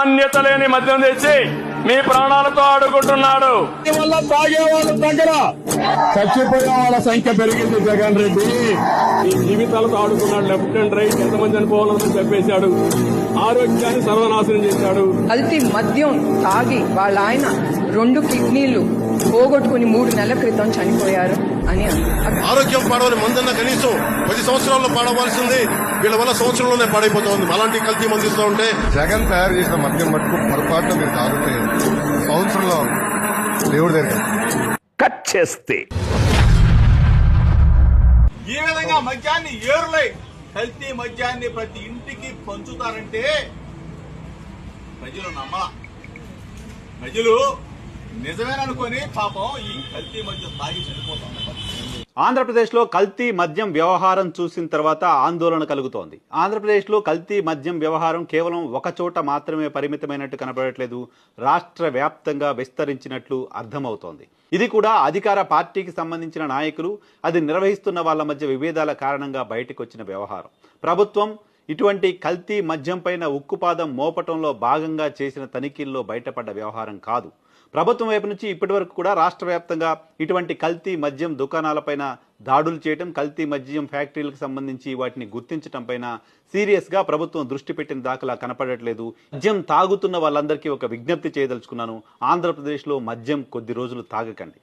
నాణ్యత లేని మద్యం తెచ్చి మీ ప్రాణాలతో ఆడుకుంటున్నాడు. వల్ల తాగే వాళ్ళ దగ్గర చచ్చిపోయే వాళ్ళ సంఖ్య పెరిగింది జగన్ రెడ్డి. ఈ జీవితాలతో ఆడుకున్నాడు లెఫ్ట్ అండ్ రైట్ ఎంతమంది చనిపోవాలని చెప్పేశాడు. ఆరోగ్యాన్ని సర్వనాశనం చేశాడు. కల్తీ మద్యం తాగి వాళ్ళ ఆయన రెండు కిడ్నీలు పోగొట్టుకుని మూడు నెలల క్రితం చనిపోయారు అని. ఆరోగ్యం పాడవని మందన్న కనీసం పది సంవత్సరాల్లో పాడవలసింది వీళ్ళ వల్ల సంవత్సరంలోనే పాడైపోతుంది. అలాంటి కల్తీ మందిస్తూ ఉంటే జగన్ తయారు చేసిన మద్యం మటుకు పొరపాటున మీరు తాగితే సంవత్సరంలో దేవుడి దగ్గర. కట్ చేస్తే. ఈ విధంగా మద్యాన్ని ఏరులై కల్తీ మద్యాన్ని ప్రతి ఇంటికి పంచుతారంటే ప్రజలు నమ్మల. ప్రజలు నిజమేననుకొని పాపం ఈ కల్తీ మద్యం తాగి చనిపోతాం. ఆంధ్రప్రదేశ్లో కల్తీ మద్యం వ్యవహారం చూసిన తర్వాత ఆందోళన కలుగుతోంది. ఆంధ్రప్రదేశ్లో కల్తీ మద్యం వ్యవహారం కేవలం ఒక చోట మాత్రమే పరిమితమైనట్టు కనబడట్లేదు రాష్ట్ర వ్యాప్తంగా విస్తరించినట్లు అర్థమవుతోంది. ఇది కూడా అధికార పార్టీకి సంబంధించిన నాయకులు అది నిర్వహిస్తున్న వాళ్ళ మధ్య విభేదాల కారణంగా బయటకు వచ్చిన వ్యవహారం. ప్రభుత్వం ఇటువంటి కల్తీ మద్యం పైన ఉక్కుపాదం మోపటంలో భాగంగా చేసిన తనిఖీల్లో బయటపడ్డ వ్యవహారం కాదు. ప్రభుత్వం వైపు నుంచి ఇప్పటి వరకు కూడా రాష్ట్ర వ్యాప్తంగా ఇటువంటి కల్తీ మద్యం దుకాణాలపైన దాడులు చేయటం కల్తీ మద్యం ఫ్యాక్టరీలకు సంబంధించి వాటిని గుర్తించటం పైన సీరియస్గా ప్రభుత్వం దృష్టి పెట్టిన దాఖలా కనపడట్లేదు. మద్యం తాగుతున్న వాళ్ళందరికీ ఒక విజ్ఞప్తి చేయదలుచుకున్నాను. ఆంధ్రప్రదేశ్లో మద్యం కొద్ది రోజులు తాగకండి.